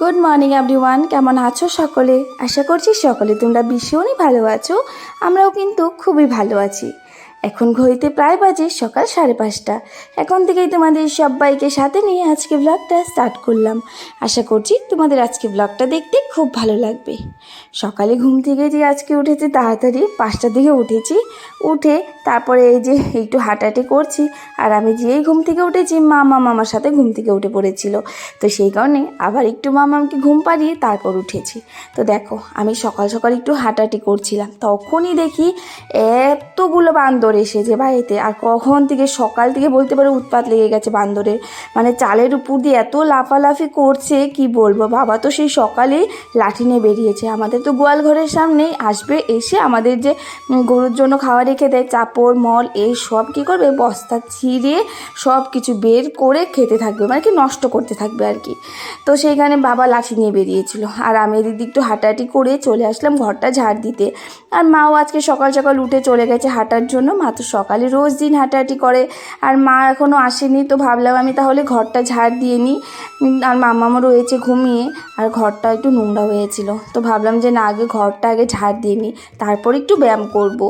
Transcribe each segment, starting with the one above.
Good morning everyone কেমন আছো সকলে? আশা করছি সকলে তোমরা ভীষণই ভালো আছো। আমরাও কিন্তু খুবই ভালো আছি। এখন ঘড়িতে প্রায় বাজে সকাল সাড়ে পাঁচটা। এখন থেকেই তোমাদের সবাইকে সাথে নিয়ে আজকে ব্লগটা স্টার্ট করলাম। আশা করছি তোমাদের আজকে ব্লগটা দেখতে খুব ভালো লাগবে। সকালে ঘুম থেকে যে আজকে উঠেছি, তাড়াতাড়ি পাঁচটার দিকে উঠেছি। উঠে তারপরে এই যে একটু হাঁটাহাঁটি করছি। আর আমি যেই ঘুম থেকে উঠেছি, মামা মামার সাথে ঘুম থেকে উঠে পড়েছিল। তো সেই কারণে আবার একটু মামাকে ঘুম পাড়িয়ে তারপর উঠেছি। তো দেখো, আমি সকাল সকাল একটু হাঁটাহাঁটি করছিলাম। তখনই দেখি এতগুলো বান্দর এসেছে বাড়িতে, আর কখন থেকে সকাল থেকে বলতে পারো উৎপাত লেগে গেছে বান্দরের। মানে চালের উপর দিয়ে এত লাফালাফি করছে, কি বলব? বাবা তো সেই সকালেই লাঠি নিয়ে বেরিয়েছে। আমাদের তো গোয়াল ঘরের সামনেই আসবে, এসে আমাদের যে গরুর জন্য খাওয়া রেখে দেয়, চাপড়, মল এই সব কী করবে? বস্তা ছিঁড়ে সব কিছু বের করে খেতে থাকবে মানে কি নষ্ট করতে থাকবে আর কি। তো সেইখানে বাবা লাঠি নিয়ে বেরিয়েছিল। আর আমি এদিক একটু হাঁটাহাঁটি করে চলে আসলাম ঘরটা ঝাড় দিতে। আর মাও আজকে সকাল সকাল উঠে চলে গেছে হাঁটার জন্য। মা তো সকালে রোজ দিন হাঁটাহাঁটি করে। আর মা এখনও আসেনি, তো ভাবলাম আমি তাহলে ঘরটা ঝাড় দিয়ে নিই। আর মামামও রয়েছে ঘুমিয়ে, আর ঘরটা একটু নোংরা হয়েছিল। তো ভাবলাম যে না, আগে ঘরটা আগে ঝাড় দিয়ে নিই, তারপর একটু ব্যায়াম করব।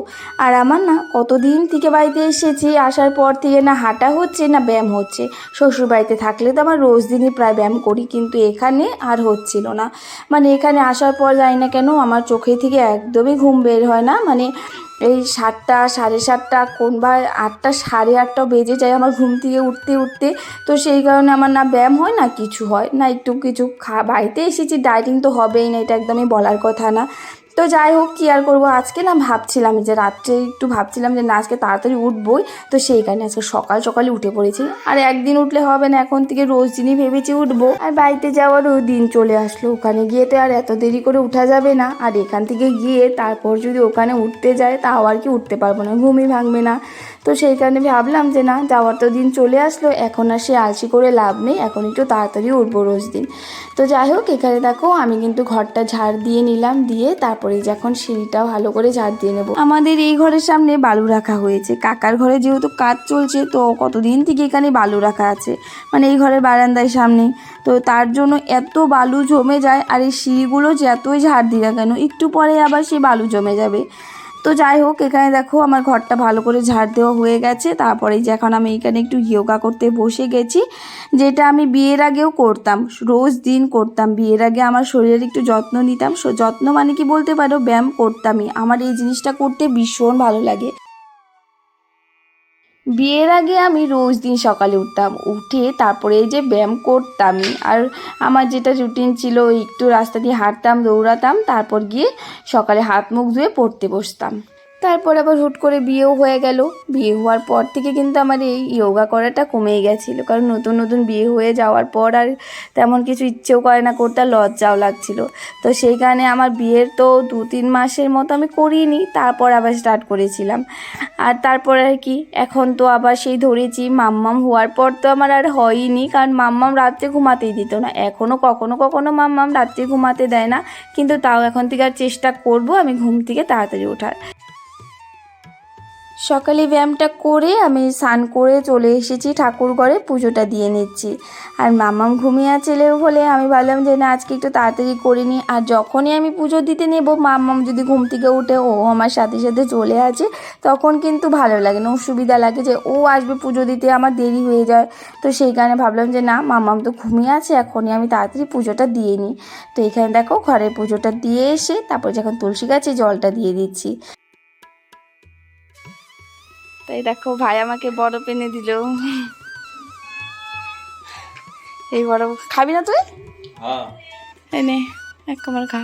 আর আমার না কতদিন থেকে বাড়িতে এসেছি, আসার পর থেকে না হাঁটা হচ্ছে, না ব্যায়াম হচ্ছে। শ্বশুর বাড়িতে থাকলে তো আমার রোজ দিনই প্রায় ব্যায়াম করি, কিন্তু এখানে আর হচ্ছিল না। মানে এখানে আসার পর যাই না কেন, আমার চোখে থেকে একদমই ঘুম বের হয় না। মানে এই সাতটা, সাড়ে সাতটা, কোন বা আটটা, সাড়ে আটটা বেজে যায় আমার ঘুম থেকে উঠতে উঠতে। তো সেই কারণে আমার না ব্যায়াম হয় না, কিছু হয় না। একটু কিছু খা, বাড়িতে এসেছি ডায়েটিং তো হবেই না, এটা একদমই বলার কথা না। তো যাই হোক, কী আর করব? আজকে না ভাবছিলাম যে রাত্রে একটু ভাবছিলাম যে না, আজকে তাড়াতাড়ি উঠবই। তো সেই কারণে আজকে সকাল সকালে উঠে পড়েছি। আর একদিন উঠলে হবে না, এখন থেকে রোজ দিনই ভেবেছি উঠবো। আর বাড়িতে যাওয়ারও দিন চলে আসলো। ওখানে গিয়ে তো আর এত দেরি করে উঠা যাবে না। আর এখান থেকে গিয়ে তারপর যদি ওখানে উঠতে যায়, তাও আর কি উঠতে পারব না, ঘুমই ভাঙবে না। তো সেই কারণে ভাবলাম যে না, যাওয়ার তো দিন চলে আসলো, এখন আর সে আলসি করে লাভ নেই, এখন একটু তাড়াতাড়ি উঠবো রোজ দিন। তো যাই হোক, এখানে দেখো, আমি কিন্তু ঘরটা ঝাড় দিয়ে নিলাম, দিয়ে তারপরে যে যখন সিঁড়িটা ভালো করে ঝাড় দিয়ে নেব। আমাদের এই ঘরের সামনে বালু রাখা হয়েছে। কাকার ঘরে যেহেতু কাজ চলছে, তো কতদিন থেকে এখানে বালু রাখা আছে? মানে এই ঘরের বারান্দার সামনে। তো তার জন্য এত বালু জমে যায়, আর এই সিঁড়িগুলো যতই ঝাড় দিই না কেন? একটু পরে আবার সেই বালু জমে যাবে। তো যাই হোক, এখানে দেখো আমার ঘরটা ভালো করে ঝাড় দেওয়া হয়ে গেছে। তারপরে যে এখন আমি এখানে একটু যোগা করতে বসে গেছি, যেটা আমি বিয়ের আগেও করতাম, রোজ দিন করতাম। বিয়ের আগে আমার শরীরের একটু যত্ন নিতাম। যত্ন মানে কি বলতে পারো? ব্যায়াম করতামই। আমার এই জিনিসটা করতে ভীষণ ভালো লাগে। বিয়ের আগে আমি রোজ দিন সকালে উঠতাম। উঠে তারপরে এই যে ব্যায়াম করতাম আর আমার যেটা রুটিন ছিল একটু রাস্তা দিয়ে হাঁটতাম, দৌড়াতাম, তারপর গিয়ে সকালে হাত মুখ ধুয়ে পড়তে বসতাম। তারপর আবার হুট করে বিয়েও হয়ে গেল। বিয়ে হওয়ার পর থেকে কিন্তু আমার এই যোগা করাটা কমেই গেছিল। কারণ নতুন নতুন বিয়ে হয়ে যাওয়ার পর আর তেমন কিছু ইচ্ছেও করে না, করতে লজ্জাও লাগছিল। তো সেই কারণে আমার বিয়ের তো দু, তিন মাসের মতো আমি করিনি, তারপর আবার স্টার্ট করেছিলাম। আর তারপর আর কি, এখন তো আবার সেই ধরেছি, মাম্মাম হওয়ার পর তো আমার আর হয়নি। কারণ মাম্মাম রাত্রে ঘুমাতেই দিত না। এখনও কখনো কখনো মাম্মাম রাত্রে ঘুমাতে দেয় না। কিন্তু তাও এখন থেকে আর চেষ্টা করব আমি ঘুম থেকে তাড়াতাড়ি ওঠার। সকালে ব্যায়ামটা করে আমি স্নান করে চলে এসেছি, ঠাকুর ঘরে পুজোটা দিয়ে নিচ্ছি। আর মামাম ঘুমিয়ে ছেলে হলে আমি ভাবলাম যে, না, আজকে একটু তাড়াতাড়ি করে নিই আর যখনই আমি পুজো দিতে নেব, মামাম যদি ঘুম থেকে উঠে, ও আমার সাথে সাথে চলে আসে, তখন কিন্তু ভালো লাগে না, অসুবিধা লাগে যে, ও আসবে পুজো দিতে, আমার দেরি হয়ে যায়। তো সেই কারণে ভাবলাম যে, না, মামাম তো ঘুমিয়ে আছে, এখনই আমি তাড়াতাড়ি পুজোটা দিয়ে নিই তো এখানে দেখো, ঘরের পুজোটা দিয়ে এসে, তারপর যখন তুলসী গাছে জলটা দিয়ে দিচ্ছি। তাই দেখো ভাই আমাকে বরফ এনে দিল। এই বরফ খাবি না তুই? হ্যাঁ। এনে এক কামড় খা।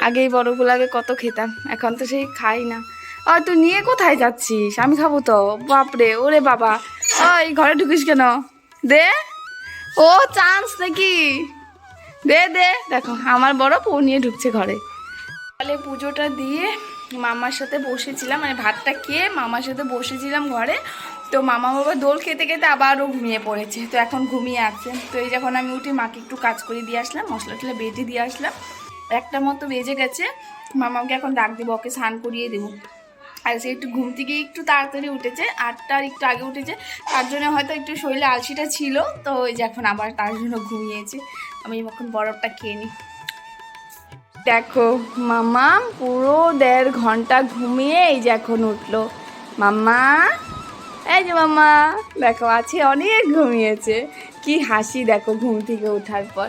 আগে এই বরফগুলো আগে কত খেতাম এখন তো সেই খাই না। আর তুই নিয়ে কোথায় যাচ্ছিস? আমি খাব তো। বাপরে ওরে বাবা। ওই ঘরে ঢুকিস কেন? দে। ও চান্স নাকি? দে দে। দেখো আমার বরফ ও নিয়ে ঢুকছে ঘরে। তাহলে পুজোটা দিয়ে মামার সাথে বসেছিলাম মানে ভাতটা খেয়ে মামার সাথে বসেছিলাম ঘরে। তো মামা বাবা দোল খেতে খেতে আবারও ঘুমিয়ে পড়েছে, তো এখন ঘুমিয়ে আছে। তো এই যখন আমি উঠি মাকে একটু কাজ করে দিয়ে আসলাম, মশলা টশলা বেটে দিয়ে আসলাম। একটা মতো বেজে গেছে, মামাকে এখন ডাক দেবো, ওকে স্নান করিয়ে দেবো। আর সে একটু ঘুম থেকে একটু তাড়াতাড়ি উঠেছে, আটটার একটু আগে উঠেছে। তার জন্য হয়তো একটু শরীরে আলসিটা ছিল, তো ওই যে এখন আবার তার জন্য ঘুমিয়েছে। আমি এখন বরফটা খেয়ে নিই। দেখো, মামা পুরো দেড় ঘণ্টা ঘুমিয়ে এই যে এখন উঠল। মাম্মা এই যে মাম্মা দেখো আছে অনেক ঘুমিয়েছে। কি হাসি, দেখো, ঘুম থেকে ওঠার পর।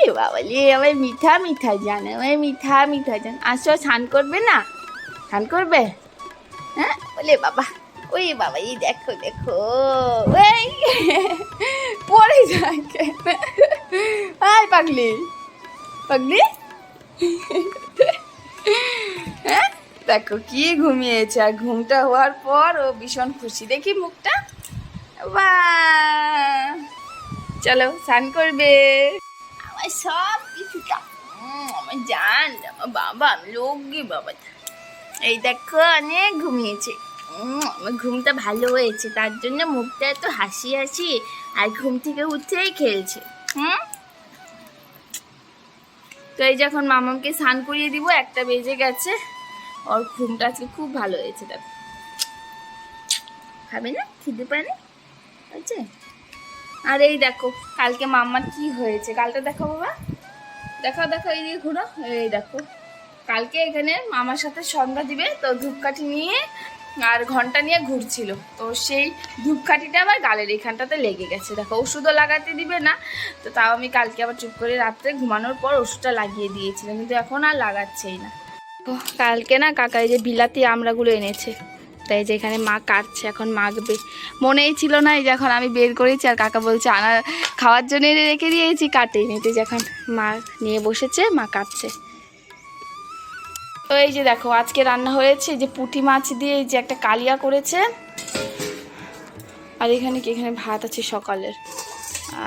এ বাবা লে আমার মিঠা মিঠা জান আমার মিঠা মিঠা জান। আসো, স্নান করবে না? স্নান করবে? হ্যাঁ? বলে, বাবা, ওই বাবা, এই দেখো দেখো, ওই। পড়ে যায় কেন আয় পাগলি পাগলি। হ্যাঁ? দেখো কি ঘুমিয়েছে, আর ঘুমটা হওয়ার পর ও ভীষণ খুশি। দেখি মুখটা। বাহ চলো, স্নান করবে। আমার সব কিছুটা আমার জান, আমার বাবা, আমি লোকই বাবা। এই দেখো, অনেক ঘুমিয়েছে। আমার ঘুমটা ভালো হয়েছে, তার জন্য মুখটা এত হাসি হাসি, আর ঘুম থেকে উঠেই খেলছে। হুম? তো এই যখন মামামকে স্নান করিয়ে দিব, একটা বেজে গেছে। ওর ঘুমটা আজকে খুব ভালো হয়েছে, দেখো। খাবে না? খিদে পায় না? হয়েছে আর এই দেখো, কালকে মাম্মার কি হয়েছে? কালটা দেখো বাবা। দেখো দেখো এই দিকে ঘুরো এই দেখো, কালকে এখানে মামার সাথে সন্ধ্যা দিবে, তো ধূপকাঠি নিয়ে আর ঘণ্টা নিয়ে ঘুরছিল। তো সেই ধূপকাঠিটা আবার গালের এখানটাতে লেগে গেছে। দেখো, ওষুধও লাগাতে দিবে না। তো তাও আমি কালকে আবার চুপ করে রাত্রে ঘুমানোর পর ওষুধটা লাগিয়ে দিয়েছিলাম, কিন্তু এখন আর লাগাচ্ছেই না। তো কালকে না কাকা এই যে বিলাতি আমড়াগুলো এনেছে। তাই যে এখানে মা কাটছে, এখন মাখবে। মনেই ছিল না এই যখন আমি বের করেছি, আর কাকা বলছে, আনা, খাওয়ার জন্য রেখে দিয়েছি কাটে নিতে যখন মা নিয়ে বসেছে, মা কাটছে। তো এই যে দেখো, আজকে রান্না হয়েছে যে পুঁটি মাছ দিয়ে যে একটা কালিয়া করেছে। আর এখানে কি? এখানে ভাত আছে সকালের।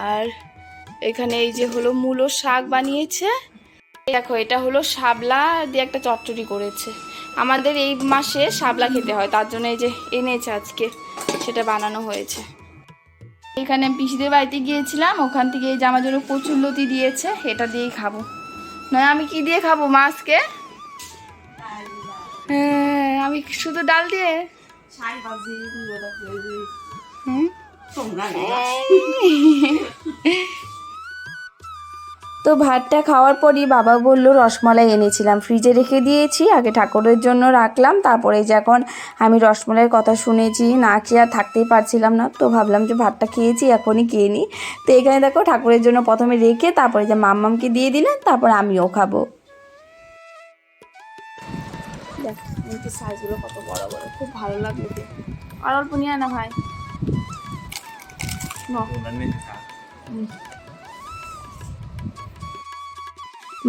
আর এখানে এই যে হলো মূলো শাক বানিয়েছে। দেখো, এটা হলো শাবলা দিয়ে একটা চচ্চড়ি করেছে। আমাদের এই মাসে শাবলা খেতে হয়, তার জন্য এই যে এনেছে আজকে, সেটা বানানো হয়েছে। এখানে পিসিদের বাড়িতে গিয়েছিলাম, ওখান থেকে এই আমার জন্য কচুর লতি দিয়েছে, এটা দিয়েই খাব। নয়, আমি কি দিয়ে খাব মাছকে? আমি শুধু ডাল দিয়ে? তো ভাতটা খাওয়ার পরই বাবা বলল রসমালাই এনেছিলাম। ফ্রিজে রেখে দিয়েছি আগে ঠাকুরের জন্য রাখলাম। তারপরে যখন আমি রসমালাইয়ের কথা শুনেছি না খেয়ে আর থাকতেই পারছিলাম না। তো ভাবলাম যে ভাতটা খেয়েছি এখনই খেয়ে নিই। তো এখানে দেখো ঠাকুরের জন্য প্রথমে রেখে তারপরে যে মাম্মামকে দিয়ে দিলাম তারপর আমিও খাব। দেখ সাইজগুলো কত বড় বড় খুব ভালো লাগল আর অল্প নিয়ে না ভাই।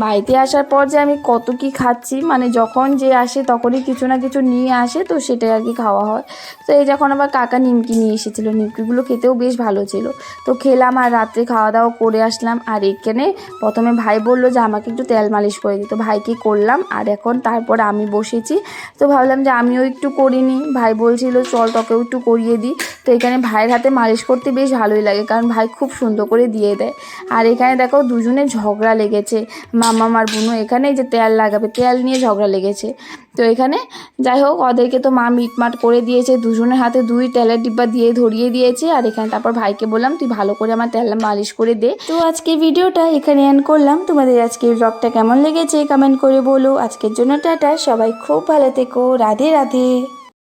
বাড়িতে আসার পর যে আমি কত কি খাচ্ছি মানে যখন যে আসে তখনই কিছু না কিছু নিয়ে আসে, তো সেটাই আর কি খাওয়া হয়। তো এই যখন আবার কাকা নিমকি নিয়ে এসেছিল, নিমকিগুলো খেতেও বেশ ভালো ছিল। তো খেলাম আর রাত্রে খাওয়া দাওয়া করে আসলাম আর এখানে প্রথমে ভাই বলল যে আমাকে একটু তেল মালিশ করে দিত ভাইকে করলাম আর এখন তারপর আমি বসেছি। তো ভাবলাম যে আমিও একটু করিনি। ভাই বলছিল, চল তোকেও একটু করিয়ে দিই। তো এখানে ভাইয়ের হাতে মালিশ করতে বেশ ভালোই লাগে, কারণ ভাই খুব সুন্দর করে দিয়ে দেয়। আর এখানে দেখো দুজনে ঝগড়া লেগেছে। মামা আর বুনো এখানে যে তেল লাগাবে, তেল নিয়ে ঝগড়া লেগেছে। তো এখানে যাই হোক, ওদেরকে তো মা মিটমাট করে দিয়েছে, দুজনের হাতে দুই তেলের ডিব্বা দিয়ে ধরিয়ে দিয়েছে। আর এখানে তারপর ভাইকে বললাম, তুই ভালো করে আমার তেল মালিশ করে দে। তো আজকে ভিডিওটা এখানে এন্ড করলাম। তোমাদের আজকে ব্লগটা কেমন লেগেছে কমেন্ট করে বলো। আজকের জন্য টাটা, সবাই খুব ভালো থেকো। রাধে রাধে।